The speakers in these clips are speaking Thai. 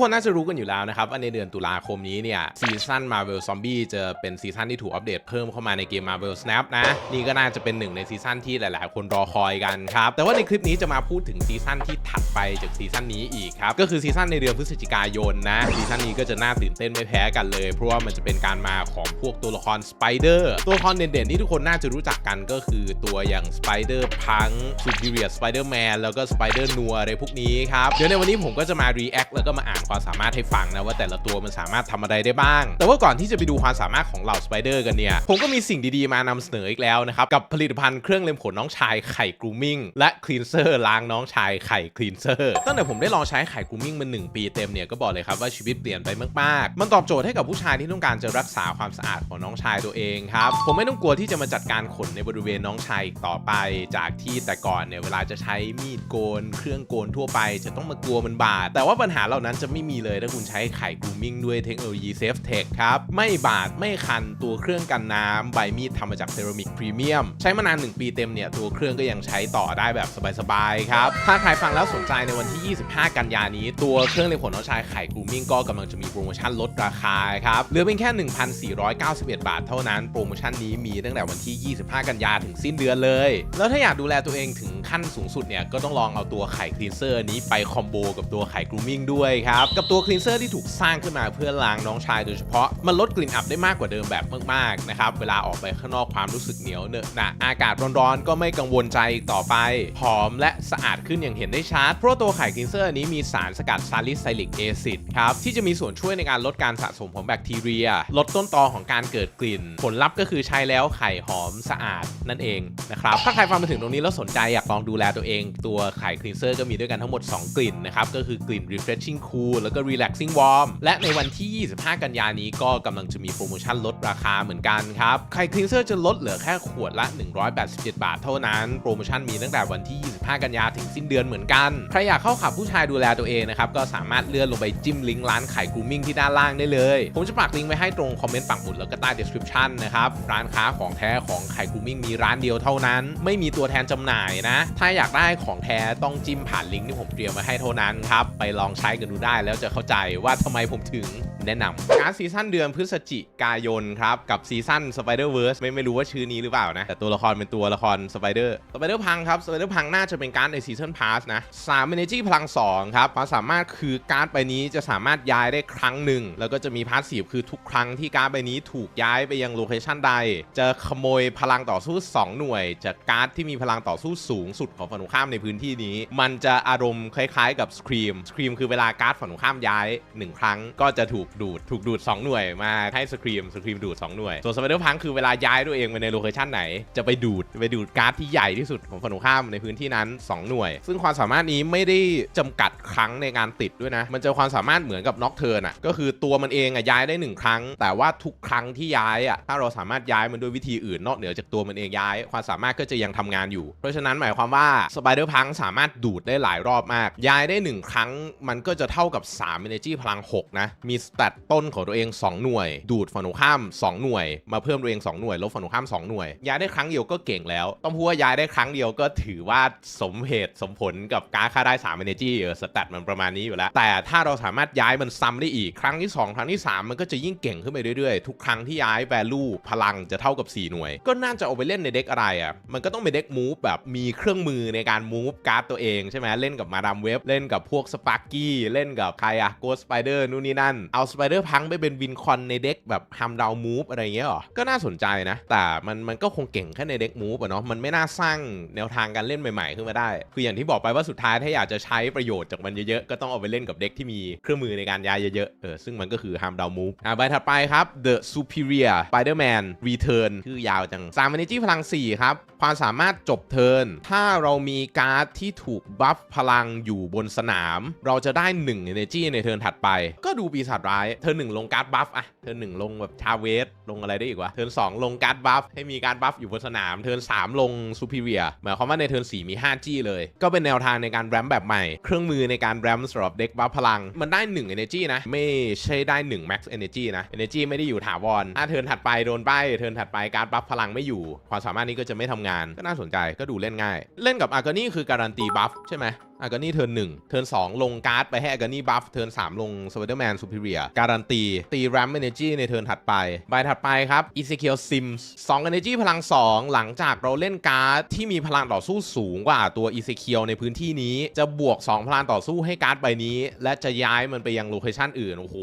คนน่าจะรู้กันอยู่แล้วนะครับว่าในเดือนตุลาคมนี้เนี่ยซีซั่น Marvel Zombie จะเป็นซีซั่นที่ถูกอัปเดตเพิ่มเข้ามาในเกม Marvel Snap นะ นี่ก็น่าจะเป็นหนึ่งในซีซั่นที่หลาย ๆ คนรอคอยกันครับ แต่ว่าในคลิปนี้จะมาพูดถึงซีซั่นที่ถัดไปจากซีซั่นนี้อีกครับ ก็คือซีซั่นในเดือนพฤศจิกายนนะ ซีซั่นนี้ก็จะน่าตื่นเต้นไม่แพ้กันเลย เพราะว่ามันจะเป็นการมาของพวกตัวละครสไปเดอร์ตัวละครเด่น ๆ ที่ทุกคนน่าจะรู้จักกันก็คือตัวอย่างสไปเดอร์พังซูเปอร์สไปเดอร์แมนแล้วก็สไปเดอร์นัวอะไรพวกนี้ครับเดี๋ยวในวันนี้ผมก็จะมา react แล้วก็มาอ่านความสามารถให้ฟังนะว่าแต่ละตัวมันสามารถทำอะไรได้บ้าง แต่ว่าก่อนที่จะไปดูความสามารถของเหล่าสไปเดอร์กันเนี่ย ผมก็มีสิ่งดีๆมานำเสนออีกแล้วนะครับ กับผลิตภัณฑ์เครื่องเล็มขนน้องชายไข่กรูมิ่งและคลีนเซอร์ล้างน้องชายไข่คลีนเซอร์ตั้งแต่ผมได้ลองใช้ไข่กรูมิ่งมาหนึ่งปีเต็มเนี่ยก็บอกเลยครับว่าชีวิตเปลี่ยนไปมากๆ มันตอบโจทย์ให้กับผู้ชายที่ต้องการจะรักษาความสะอาดของน้องชายตัวเองครับผมไม่ต้องกลัวที่จะมาจัดการขนในบริเวณน้องชายอีกต่อไป จากที่แต่ก่อนเนี่ยเวลาจะใช้มีดโกน เครื่องโกนทั่วไป จะต้องมากลัวมันบาดแต่ว่าปัญหาเหล่านั้นจะไม่ไม่มีเลยถ้าคุณใช้ไข่กรูมมิ่งด้วยเทคโนโลยีเซฟเทคครับ ไม่บาดไม่คันตัวเครื่องกันน้ำใบมีดทำมาจากเซรามิกพรีเมียม ใช้มานาน 1 ปีเต็มเนี่ย ตัวเครื่องก็ยังใช้ต่อได้แบบสบายๆครับ ถ้าใครฟังแล้วสนใจในวันที่ 25 กันยานี้ ตัวเครื่องเล็มขนน้องชายไข่กรูมมิ่งก็กำลังจะมีโปรโมชั่นลดราคาครับเหลือเพียงแค่ 1,491 บาทเท่านั้นโปรโมชั่นนี้มีตั้งแต่วันที่ 25 กันยาถึงสิ้นเดือนเลย แล้วถ้าอยากดูแลตัวเองถึงขั้นสูงสุดเนี่ยก็ต้องลองเอาตัวไข่คลีนเซอร์นี้ไปคอมโบกับตัวไข่กรูมมิ่งด้วยครับกับตัวคลีนเซอร์ที่ถูกสร้างขึ้นมาเพื่อล้างน้องชายโดยเฉพาะ มันลดกลิ่นอับได้มากกว่าเดิมแบบมากๆนะครับ เวลาออกไปข้างนอกความรู้สึกเหนียวเหนอะหนะอากาศร้อนๆ ก็ไม่กังวลใจอีกต่อไป หอมและสะอาดขึ้นอย่างเห็นได้ชัด เพราะตัวไข่คลีนเซอร์นี้มีสารสกัดซาลิไซลิกแอซิดครับที่จะมีส่วนช่วยในการลดการสะสมของแบคทีเรีย ลดต้นตอของการเกิดกลิ่น ผลลัพธ์ก็คือใช้แล้วไข่หอมสะอาดนั่นเองนะครับถ้าใครฟังมาถึงตรงนี้แล้วสนใจอยากลองดูแลตัวเอง ตัวไข่คลีนเซอร์ก็มีด้วยกันทั้งหมด 2 กลิ่นนะครับก็คือกลิ่น refreshing cool แล้วก็ relaxing warm และในวันที่ 25 กันยานี้ก็กำลังจะมีโปรโมชั่นลดราคาเหมือนกันครับไข่คลีนเซอร์จะลดเหลือแค่ขวดละ 187 บาทเท่านั้น โปรโมชั่นมีตั้งแต่วันที่ 25 กันยาถึงสิ้นเดือนเหมือนกันใครอยากเข้าขับผู้ชายดูแลตัวเองนะครับก็สามารถเลื่อนลงไปจิ้มลิงก์ร้านไข่กรูมิ่งที่ด้านล่างได้เลย ผมจะปักลิงก์ไว้ให้ตรงคอมเมนต์ปักหมุดแล้วก็ใต้ description นะครับร้านค้าของแท้ของไข่กรูมิ่งมีร้านเดียวเท่านั้น ไม่มีตัวแทนจำหน่ายนะ ถ้าอยากได้ของแท้ต้องจิ้มผ่านลิงก์ที่ผมเตรียมมาให้เท่านั้นครับไปลองใช้กันดูได้แล้วจะเข้าใจว่าทำไมผมถึง แนะนำการซีซั่นเดือนพฤศจิกายนครับ กับซีซั่น Spider-Verse ไม่ไม่รู้ว่าชื่อนี้หรือเปล่านะ แต่ตัวละครเป็นตัวละคร Spider Spider พังครับ Spider พังน่าจะเป็นการดในซีซั่นพาสนะ3 Energy พลัง2ครับความสามารถคือการ์ดใบนี้จะสามารถย้ายได้ครั้งหนึ่ง แล้วก็จะมีพาสซีฟคือทุกครั้งที่การ์ดใบนี้ถูกย้ายไปยังโลเคชันใด จะขโมยพลังต่อสู้ 2 หน่วย จากการ์ดที่มีพลังต่อสู้สูงสุดของฝั่งตรงข้ามในพื้นที่นี้ มันจะอารมณ์คล้ายๆ กับสครีมสครีมคือเวลาการ์ดฝั่งตรงข้ามย้าย 1 ครั้งก็จะถูกดูด ถูกดูด 2 หน่วยมาให้สครีมสครีมดูด 2 หน่วย ส่วนสไปเดอร์พังคือเวลาย้ายตัวเองไปในโลเคชันไหน จะไปดูด ไปดูดการ์ดที่ใหญ่ที่สุดของฝั่งตรงข้ามในพื้นที่นั้น 2 หน่วย ซึ่งความสามารถนี้ไม่ได้จำกัดครั้งในการติดด้วยนะ มันจะความสามารถเหมือนกับน็อกเทิร์นอะ ก็คือตัวมันเองอะย้ายได้ 1 ครั้ง แต่ว่าทุกครั้งที่ย้ายอะ ถ้าเราสามารถย้ายมันด้วยวิธีอื่นนอกเหนือจากตัวมันเองย้าย ความสามารถก็จะยังทำงานอยู่ เพราะฉะนั้นหมายความว่าสไปเดอร์พังสามารถดูดได้หลายรอบมาก ย้ายได้ 1 ครั้งมันก็จะเท่ากับ3 Energy พลัง 6 นะ มีสแตตต้นของตัวเอง 2 หน่วย ดูดฝั่งตรงข้าม 2 หน่วย มาเพิ่มตัวเอง 2 หน่วย ลบฝั่งตรงข้าม 2 หน่วย ย้ายได้ครั้งเดียวก็เก่งแล้ว ต้องพูดว่าย้ายได้ครั้งเดียวก็ถือว่าสมเหตุสมผลกับการค่าได้3 Energy เออสแตตมันประมาณนี้อยู่แล้ว แต่ถ้าเราสามารถย้ายมันซ้ำได้อีก ครั้งที่ 2 ครั้งที่ 3 มันก็จะยิ่งเก่งขึ้นไปเรื่อยๆ ทุกครั้งที่ย้าย value พลังจะเท่ากับ 4 หน่วย ก็น่าจะเอาไปเล่นในเด็กอะไรอะ มันก็ต้องเป็นเด็กมูฟแบบมีเครื่องมือในการมูฟการ์ดตัวเองใช่ไหมเล่นกับมาดามเว็บเล่นกับพวกสปาร์กี้เล่นกับใครอะโกสไปเดอร์นู่นนี่นั่นเอาสไปเดอร์พังไปเป็นวินคอนในเด็กแบบฮัมดาวมูฟอะไรเงี้ยหรอ ก็น่าสนใจนะ แต่มันมันก็คงเก่งแค่ในเด็กมูฟอะเนาะ มันไม่น่าสร้างแนวทางการเล่นใหม่ๆ ขึ้นมาได้ คืออย่างที่บอกไปว่าสุดท้ายถ้าอยากจะใช้ประโยชน์จากมันเยอะๆ ก็ต้องเอาไปเล่นกับเด็กที่มีเครื่องมือในการย้ายเยอะๆ เออ ซึ่งมันก็คือฮัมดาวมูฟ อะใบถัดไปครับ The Superior Spider-Man Return คือยาวจัง3 Energy พลัง4ครับ ความสามารถจบเทิร์นถ้าเรามีการ์ดที่ถูกบัฟพลังอยู่บนสนาม เราจะได้1 Energy ในเทิร์นถัดไป ก็ดูปีศาจร้ายเทิร์นหนึ่งลงการ์ดบัฟอะเทิร์นหนึ่งลงแบบชาเวสลงอะไรได้อีกวะเทิร์นสองลงการ์ดบัฟให้มีการบัฟอยู่บนสนาม เทิร์นสามลงซูเปอร์เวียหมายความว่าในเทิร์นสี่มี 5G เลย ก็เป็นแนวทางในการแรมแบบใหม่ เครื่องมือในการแรมสำหรับเด็กบัฟพลัง มันได้ 1 Energy นะ ไม่ใช่ได้ 1 Max Energy นะ Energy ไม่ได้อยู่ถาวรถ้าเทิร์นถัดไปโดนป้ายเทิร์นถัดไปการบัฟพลังไม่อยู่ ความสามารถนี้ก็จะไม่ทำงานก็น่าสนใจก็ดูเล่นง่าย เล่นกับอาร์กานี่คือการันตีบัฟใช่ไหม อากานี่เทิร์นหนึ่งเทิร์นสองลงการ์ดไปให้อากานี่บัฟเทิร์นสามลงสไปเดอร์แมนซูเปอร์เรียการันตี ตีแรมเอเนจีในเทิร์นถัดไปใบถัดไปครับอีเซเคียลซิมส์สองเอเนจีพลัง 2 หลังจากเราเล่นการ์ดที่มีพลังต่อสู้สูงกว่าตัวอีเซเคียลในพื้นที่นี้จะบวก 2 พลังต่อสู้ให้การ์ดใบนี้ และจะย้ายมันไปยังโลเคชันอื่น โอ้โห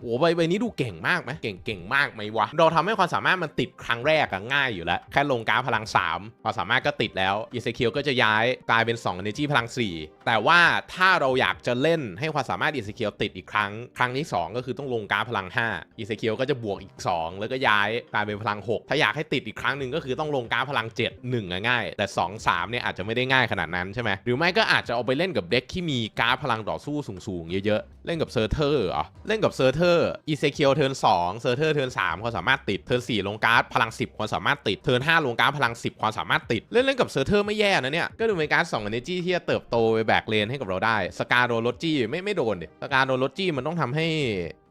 โอ้โหใบใบนี้ดูเก่งมากไหมเก่งเก่งมากไหมวะ เราทำให้ความสามารถมันติดครั้งแรกอะง่ายอยู่แล้ว แค่ลงการ์ดพลัง3ความสามารถก็ติดแล้วอีเซเคียลก็จะย้ายกลายเป็น2 Energy พลัง 4แต่ว่าถ้าเราอยากจะเล่นให้ความสามารถอีเซเคียวติดอีกครั้ง ครั้งที่ 2 ก็คือต้องลงการพลัง 5 อีเซเคียวก็จะบวกอีก 2 แล้วก็ย้ายกลายเป็นพลัง 6 ถ้าอยากให้ติดอีกครั้งหนึ่งก็คือต้องลงการพลัง 7 1อะง่าย แต่ 2 3เนี่ยอาจจะไม่ได้ง่ายขนาดนั้นใช่ไหมหรือไม่ก็อาจจะเอาไปเล่นกับเด็กที่มีการพลังต่อสู้สูงๆเยอะๆเล่นกับเซอร์เทอร์เหรอเล่นกับเซอร์เทอร์อีเซเคียวเทิร์น2เซอร์เทอร์เทิร์น3ความสามารถติดเทิร์น4ลงการ์ดพลัง 10 ความสามารถติดเทิร์น5ลงการ์ดพลัง 10 ความสามารถติด เล่นเล่นกับเซอร์เทอร์ไม่แย่นะเนี่ยก็ดูเป็นการสองเอเนจีที่จะเติบโตไปแบกเลนให้กับเราได้สกาโดนลดจี้ไม่ไม่โดนเด็สกาโดนลดจี้มันต้องทำให้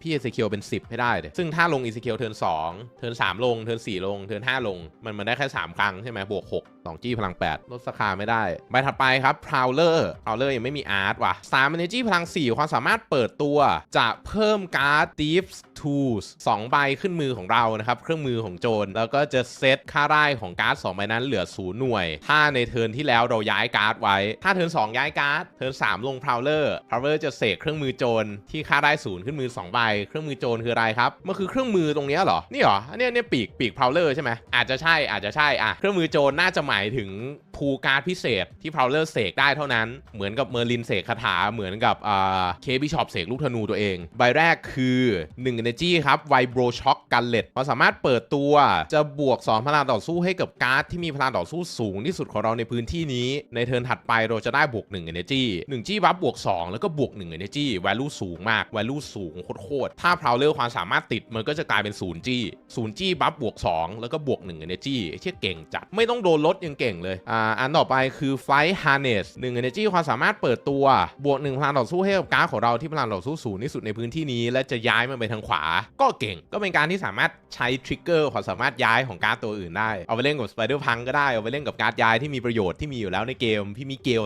พี่เอเซเคียวเป็น 10 ให้ได้เดยซึ่งถ้าลงอีเซเคียวเทิร์น2เทิร์น3ลง เทิร์น4ลง เทิร์น5ลง มันมันได้แค่ 3 ครั้งใช่ไหมบวก6 2จี้พลัง 8 ลดสคาไม่ได้ ใบถัดไปครับ Prowler Prowler ยังไม่มีอาร์ตว่ะ3 energy พลัง 4 ความสามารถเปิดตัว จะเพิ่มการ์ด Thieves Tools 2ใบขึ้นมือของเรานะครับเครื่องมือของโจรแล้วก็จะเซตค่าได้ของการ์ด2ใบนั้นเหลือ0หน่วย ถ้าในเทิร์นที่แล้วเราย้ายการ์ดไว้ ถ้าเทิร์น2ย้ายการ์ดเทิร์น3ลง Prowler Prowler จะเสกเครื่องมือโจรที่ค่าได้0ขึ้นมือ2ใบเครื่องมือโจรคืออะไรครับมันคือเครื่องมือตรงนี้เหรอนี่เหรออันเนี้ยเนี่ยปีกปีก Prowler ใช่ไหมอาจจะใช่อาจจะใช่อะเครื่องมือโจรน่าจะหมายถึงภูการ์ดพิเศษที่ Prowler เสกได้เท่านั้นเหมือนกับเมอร์ลินเสกคาถาเหมือนกับอ่าเคบิชอปเสกลูกธนูตัวเองใบแรกคือ1 Energy ครับ Vibro Shock Gunlet เราสามารถเปิดตัวจะบวก2พลังต่อสู้ให้กับการ์ดที่มีพลังต่อสู้สูงที่สุดของเราในพื้นที่นี้ ในเทิร์นถัดไปเราจะได้บวก1 Energy 1 G บัฟบวก 2 แล้วก็บวก1 Energy value สูงมาก value สูงโคตรๆถ้า Prowler ความสามารถติดมันก็จะกลายเป็น0 G 0 G บัฟบวก 2 แล้วก็บวก1 Energy เชี่ยเก่งจัด ไม่ต้องโดนลดยังเก่งเลยอ่าอันต่อไปคือ Flight Harness 1 Energy ความสามารถเปิดตัวบวก1พลังต่อสู้ให้กับการ์ดของเราที่พลังต่อสู้สูงที่สุดในพื้นที่นี้ และจะย้ายมันไปทางขวา ก็เก่งก็เป็นการที่สามารถใช้ทริกเกอร์ความสามารถย้ายของการ์ดตัวอื่นได้เอาไปเล่นกับ Spider Punk ก็ได้เอาไปเล่นกับการ์ดย้ายที่มีประโยชน์ที่มีอยู่แล้วในเกมพี่มิเกล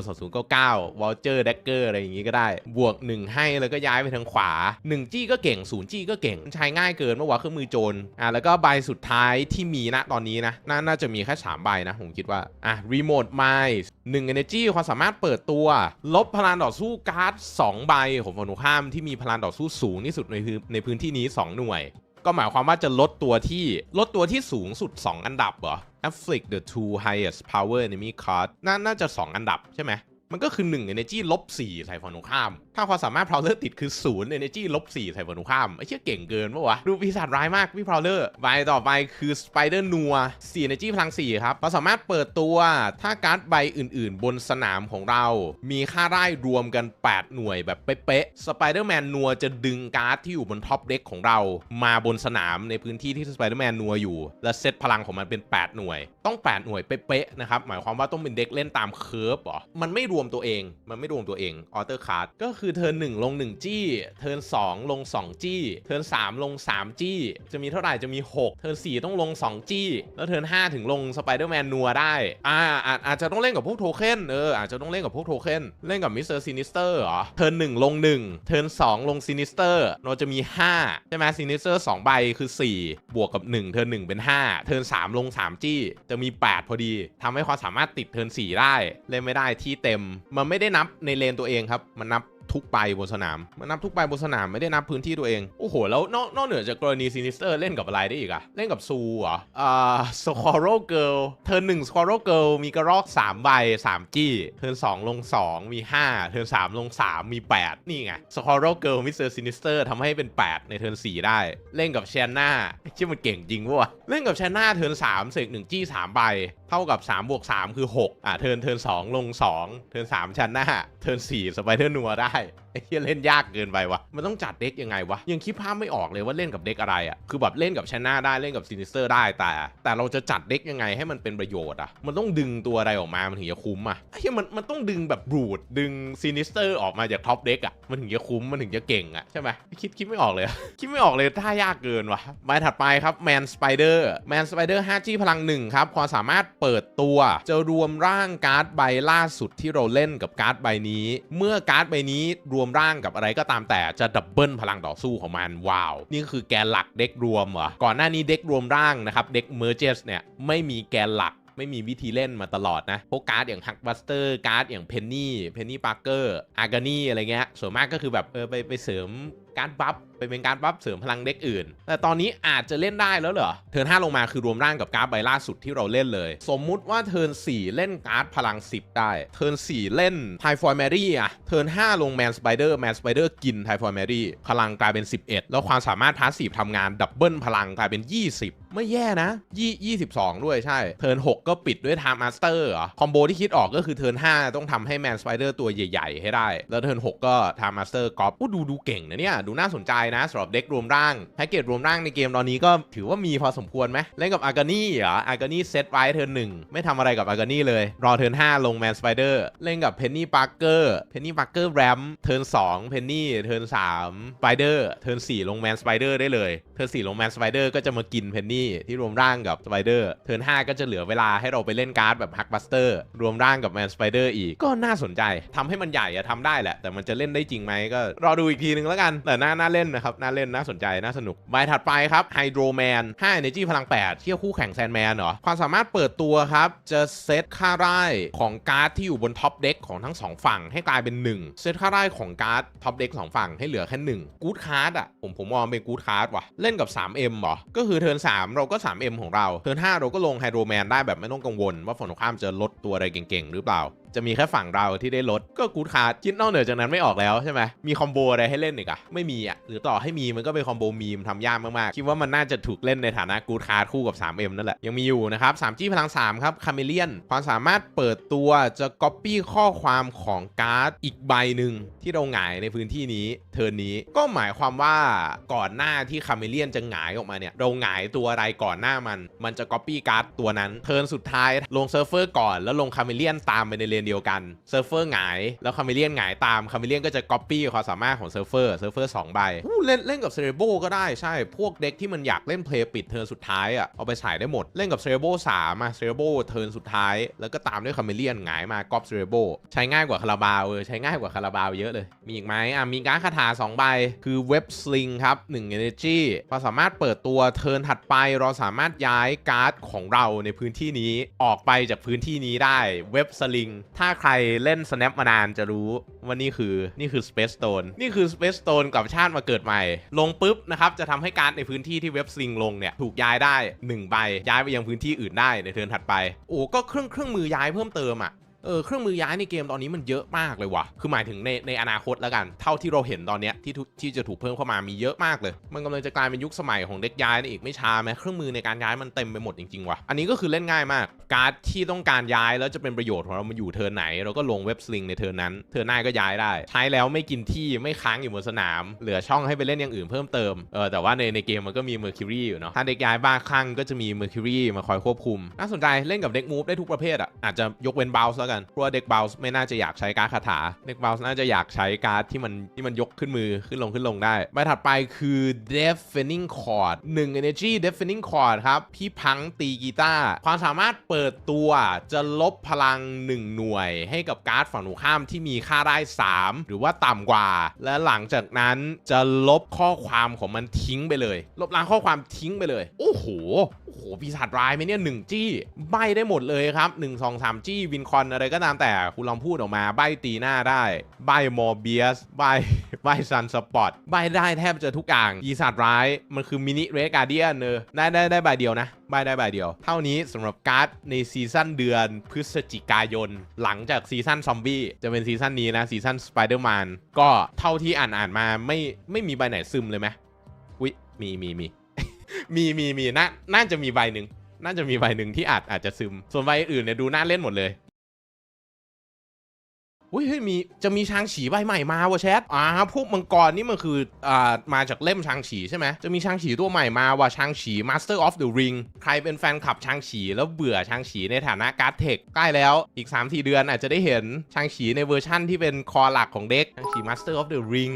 2099 Vulture Dagger อะไรอย่างงี้ก็ได้บวก1ให้แล้วก็ย้ายไปทางขวา 1 จี้ก็เก่ง0จี้ก็เก่งใช้ง่ายเกินเมื่อวานเครื่องมือโจรอะแล้วก็ใบสุดท้ายที่มีณตอนนี้นะนน่าจะมีแค่3ใบนะ ผมคิดว่าอะ Remote Mind 1 Energy ความสามารถเปิดตัว ลบพลังต่อสู้การ์ด2ใบของฝั่งตรงข้ามที่มีพลังต่อสู้สูงที่สุดในพื้นในพื้นที่นี้ 2 หน่วย ก็หมายความว่าจะลดตัวที่ลดตัวที่สูงสุด 2 อันดับเหรอ Afflict the two highest power enemy card น่าน่าจะ 2 อันดับใช่ไหม มันก็คือ1 Energy ลบ4ใส่ฝั่งตรงข้าม ถ้าความสามารถ Prowler ติดคือ0 Energy ลบ4ใส่ฝั่งตรงข้ามไอ้เชี่ยเก่งเกินปะวะ ดูปีศาจร้ายมากพี่ Prowler ใบต่อไปคือ Spider Noir 4 Energy พลัง4ครับความสามารถเปิดตัว ถ้าการ์ดใบอื่น ๆ บนสนามของเรา มีค่าได้รวมกัน 8 หน่วยแบบเป๊ะๆ Spider-Man นัวจะดึงการ์ดที่อยู่บนท็อปเด็กของเรามาบนสนามในพื้นที่ที่ Spider-Man นัวอยู่และเซตพลังของมันเป็น 8 หน่วย ต้อง 8 หน่วยเป๊ะๆนะครับหมายความว่าต้องเป็นเด็กเล่นตามเคอร์ฟหรอมันไม่รวมตัวเอง มันไม่รวมตัวเองออเตอร์คาร์ดก็คือเทิร์น1ลง 1 จี้ เทิร์น2ลง 2 จี้ เทิร์น3ลง 3 จี้ จะมีเท่าไหร่จะมี 6 เทิร์น4ต้องลง 2 จี้ แล้วเทิร์น5ถึงลงสไปเดอร์แมนนัวได้ อ่าอาจอาจจะต้องเล่นกับพวกโทเค็นเอออาจจะต้องเล่นกับพวกโทเค็นเล่นกับมิสเตอร์ซินิสเตอร์เหรอเทิร์น1ลง 1 เทิร์น2ลงซินิสเตอร์เราจะมี 5 ใช่ไหมซินิสเตอร์2ใบคือ 4 บวกกับ 1 เทิร์น1เป็น 5 เทิร์น3ลง 3 จี้ จะมี 8 พอดีทำให้ความสามารถติดเทิร์น4ได้เล่นไม่ได้ที่เต็มมันไม่ได้นับในเลนตัวเองครับ มันนับ ทุกใบบนสนามมันนับทุกใบบนสนามไม่ได้นับพื้นที่ตัวเอง โอ้โห แล้วนอกนอกเหนือจากกรณีซินิสเตอร์เล่นกับอะไรได้อีกอะเล่นกับซูเหรออ่าสควอโรเกิลเทิร์นหนึ่งสควอโรเกิลมีกระรอก 3 ใบ 3 จี้ เทิร์น2ลง 2 มี 5 เทิร์น3ลง 3 มี 8 นี่ไงสควอโรเกิลมิสเตอร์ซินิสเตอร์ทำให้เป็น 8 ในเทิร์น4ได้ เล่นกับแชนนาชื่อมันเก่งจริงวะเล่นกับแชนนาเทิร์น3เสก1จี้3ใบเท่ากับ3บวก3คือ 6 อะเทิร์นเทิร์น2ลง 2 เทิร์น3ชันหน้า เทิร์น4สไปเดอร์นัวได้は。 ไอ้เหี้ยเล่นยากเกินไปวะมันต้องจัดเด็กยังไงวะยังคิดภาพไม่ออกเลยว่าเล่นกับเด็กอะไรอะคือแบบเล่นกับชนะได้เล่นกับซินิสเตอร์ได้แต่ แต่เราจะจัดเด็กยังไงให้มันเป็นประโยชน์อะมันต้องดึงตัวอะไรออกมามันถึงจะคุ้มอะไอ้เหี้ยมันมันต้องดึงแบบบูดดึงซินิสเตอร์ออกมาจากท็อปเด็กอะมันถึงจะคุ้มมันถึงจะเก่งอะใช่ไหมคิดคิดไม่ออกเลย คิดไม่ออกเลยท่ายากเกินวะใบถัดไปครับแมนสไปเดอร์แมนสไปเดอร์ 5G พลังหนึ่งครับความสามารถเปิดตัวจะรวมร่างการ์ดใบล่าสุดที่เราเล่นกับการ์ดใบนี้ เมื่อการ์ดใบนี้รวมร่างกับอะไรก็ตามแต่จะดับเบิลพลังต่อสู้ของมันว้าว นี่คือแกนหลักเด็กรวมเหรอก่อนหน้านี้เด็กรวมร่างนะครับเด็กเมอร์เจสเนี่ยไม่มีแกนหลักไม่มีวิธีเล่นมาตลอดนะ พวกการ์ดอย่างฮักบัสเตอร์การ์ดอย่างเพนนี่เพนนี่ปาร์เกอร์อาร์กานี่อะไรเงี้ยส่วนมากก็คือแบบเออไปไปเสริม การบัฟไปเป็นการบัฟเสริมพลังเด็กอื่น แต่ตอนนี้อาจจะเล่นได้แล้วเหรอ เทิร์น 5 ลงมาคือรวมร่างกับการ์ดใบล่าสุดที่เราเล่นเลย สมมุติว่าเทิร์น 4 เล่นการ์ดพลัง 10 ได้ เทิร์น 4 เล่นไทฟอยแมรี่อะเทิร์น 5 ลงแมนสไปเดอร์แมนสไปเดอร์กินไทฟอยแมรี่พลังกลายเป็น 11 แล้วความสามารถพาสซีฟทำงานดับเบิลพลังกลายเป็น 20ไม่แย่นะยี่22 ด้วยใช่ เทิร์น 6 ก็ปิดด้วยไทม์มาสเตอร์เหรอคอมโบที่คิดออกก็คือเทิร์น 5 ต้องทำให้แมนสไปเดอร์ตัวใหญ่ ๆ ให้ได้ แล้วเทิร์น 6 ก็ไทม์มาสเตอร์กอล์ฟดูดูเก่งนะเนี่ยดูน่าสนใจนะสำหรับเด็กรวมร่างแพ็กเกจรวมร่างในเกมตอนนี้ก็ถือว่ามีพอสมควรไหมเล่นกับอากานี่เหรออากานี่เซตไว้เทิร์นหนึ่งไม่ทำอะไรกับอากานี่เลย รอเทิร์น5ลงแมนสไปเดอร์เล่นกับเพนนี่ปาร์เกอร์เพนนี่ปาร์เกอร์แรมเทิร์น2เพนนี่เทิร์น3สไปเดอร์เทิร์น4ลงแมนสไปเดอร์ได้เลยเทิร์น4ลงแมนสไปเดอร์ก็จะมากินเพนนี่ที่รวมร่างกับสไปเดอร์เทิร์น5ก็จะเหลือเวลาให้เราไปเล่นการ์ดแบบฮักบัสเตอร์รวมร่างกับแมนสไปเดอร์อีกก็น่าสนใจทำให้มันใหญ่อะทำได้แหละ แต่มันจะเล่นได้จริงไหมก็รอดูอีกทีนึงแล้วกัน แต่น่าน่าเล่นนะครับน่าเล่นน่าสนใจน่าสนุกใบถัดไปครับไฮโดรแมน5 Energy พลัง8เที่ยวคู่แข่งแซนแมนเหรอความสามารถเปิดตัวครับจะเซตค่าไร่ของการ์ดที่อยู่บนท็อปเด็กของทั้งสองฝั่งให้กลายเป็น 1 เซตค่าไร่ของการ์ดท็อปเด็กสองฝั่งให้เหลือแค่1กู๊ดคาร์ดอะผมผมมองเป็นกู๊ดคาร์ดว่ะเล่นกับ 3M เหรอ ก็คือเทิร์น3เราก็ 3M ของเรา เทิร์น5เราก็ลงไฮโดรแมนได้แบบไม่ต้องกังวล ว่าฝั่งตรงข้ามจะลดตัวอะไรเก่งๆ หรือเปล่า จะมีแค่ฝั่งเราที่ได้ลดก็กูดคาร์ดคิดนอกเหนือจากนั้นไม่ออกแล้วใช่ไหมมีคอมโบอะไรให้เล่นอีกอะไม่มีอะหรือต่อให้มีมันก็เป็นคอมโบมีมทำยากมากๆคิดว่ามันน่าจะถูกเล่นในฐานะกูดคาร์ดคู่กับ 3M นั่นแหละยังมีอยู่นะครับ 3G พลัง 3 ครับคาเมเลียนความสามารถเปิดตัวจะก๊อปปี้ข้อความของการ์ดอีกใบหนึ่งที่เราหงายในพื้นที่นี้เทิร์นนี้ก็หมายความว่าก่อนหน้าที่คาเมเลียนจะหงายออกมาเนี่ยเราหงายตัวอะไรก่อนหน้ามัน มันจะก๊อปปี้การ์ดตัวนั้นเทิร์นสุดท้ายลงเซิร์ฟเวอร์ก่อนแล้วลงคาเมเลียนตามไปในเลนเดียวกันเซิร์ฟเวอร์หงายแล้วคาเมเลียนหงายตามคาเมเลียนก็จะก๊อปปี้ความสามารถของเซิร์ฟเวอร์เซิร์ฟเวอร์สองใบเล่นเล่นกับเซเรโบก็ได้ใช่ พวกเด็กที่มันอยากเล่นเพลย์ปิดเทิร์นสุดท้ายอะเอาไปใส่ได้หมดเล่นกับเซเรโบสามอะเซเรโบเทิร์นสุดท้าย แล้วก็ตามด้วยคาเมเลียนหงายมาก๊อปเซเรโบใช้ง่ายกว่าคาราบาวเออใช้ง่ายกว่าคาราบาวเยอะเลยมีอีกไหมอะมีการดคาถา2ใบคือเว็บสลิงครับ1 Energy ความสามารถเปิดตัวเทิร์นถัดไปเราสามารถย้ายการ์ดของเราในพื้นที่นี้ออกไปจากพื้นที่นี้ได้เว็บสลิงถ้าใครเล่น Snap มานานจะรู้ว่านี่คือนี่คือ Space Stone นี่คือ Space Stone กับชาติมาเกิดใหม่ ลงปุ๊บนะครับ จะทำให้การ์ดในพื้นที่ที่เว็บซิงลงเนี่ย ถูกย้ายได้ 1 ใบ ย้ายไปยังพื้นที่อื่นได้ในเทิร์นถัดไป โอ้ก็เครื่องเครื่องมือย้ายเพิ่มเติมอะ เออเครื่องมือย้ายในเกมตอนนี้มันเยอะมากเลยว่ะ คือหมายถึงในในอนาคตแล้วกัน เท่าที่เราเห็นตอนเนี้ยที่ทุที่จะถูกเพิ่มเข้ามามีเยอะมากเลย มันกำลังจะกลายเป็นยุคสมัยของเด็กย้ายอีกไม่ช้าไหมเครื่องมือในการย้ายมันเต็มไปหมดจริงๆว่ะ อันนี้ก็คือเล่นง่ายมาก การ์ดที่ต้องการย้ายแล้วจะเป็นประโยชน์ของเรามันอยู่เทิร์นไหน เราก็ลงเว็บสลิงในเทิร์นนั้น เทิร์นหน้าก็ย้ายได้ ใช้แล้วไม่กินที่ไม่ค้างอยู่บนสนาม เหลือช่องให้ไปเล่นอย่างอื่นเพิ่มเติม เออแต่ว่าในในเกมมันก็มีเมอร์คิรีอยู่เนาะ ถ้าเด็กย้ายบ้าคลั่งก็จะมีเมอร์คิรีมาคอยควบคุม น่าสนใจเล่นกับเด็กมูฟได้ทุกประเภทอะอาจจะยกเว้นบลส์แล้วกันเพราะว่าเด็กบ o ลส์ไม่น่าจะอยากใช้การ์ดคาถาเด็กบ o ลส์น่าจะอยากใช้การ์ดที่มันที่มันยกขึ้นมือขึ้นลงขึ้นลงได้ใบถัดไปคือ Deafening Chord 1 Energy Deafening Chord ครับ พี่พังตีกีตาร์ความสามารถเปิดตัวจะลบพลัง 1 หน่วย ให้กับการ์ดฝั่งตรงข้ามที่มีค่าได้ 3 หรือว่าต่ำกว่า และหลังจากนั้นจะลบข้อความของมันทิ้งไปเลย ลบล้างข้อความทิ้งไปเลย โอ้โห โหปีศาจร้ายไหมเนี่ยหนึ่งจี้ใบได้หมดเลยครับ1 2 3จี้วินคอนอะไรก็ตามแต่คุณลองพูดออกมาใบตีหน้าได้ ใบมอร์เบียสใบใบซันสปอตใบได้แทบจะทุกอย่างปีศาจร้ายมันคือมินิเรกาเดียนเนอได้ได้ได้ใบเดียวนะใบได้ใบเดียว เท่านี้สำหรับการ์ดในซีซั่นเดือนพฤศจิกายน หลังจากซีซั่นซอมบี้จะเป็นซีซั่นนี้นะซีซั่นสไปเดอร์แมนก็เท่าที่อ่านอ่านมาไม่ไม่มีใบไหนซึมเลยไหมอุ๊ยมีมีมี มีมีมีน่าน่าจะมีใบหนึ่งน่าจะมีใบหนึ่งที่อาจอาจจะซึม ส่วนใบอื่นเนี่ยดูน่าเล่นหมดเลยอุ้ยเฮ้ยมีจะมีชางฉีใบใหม่มาวะแชทอ่าพวกมังกรนี่มันคืออ่ามาจากเล่มชางฉีใช่ไหมจะมีชางฉีตัวใหม่มาว่ะชางฉี Master of the Ring ใครเป็นแฟนคลับชางฉีแล้วเบื่อชางฉีในฐานะการ์ดเทคใกล้แล้วอีก3-4เดือนอาจจะได้เห็นชางฉีในเวอร์ชั่นที่เป็นคอหลักของเด็กชางฉี Master of the Ring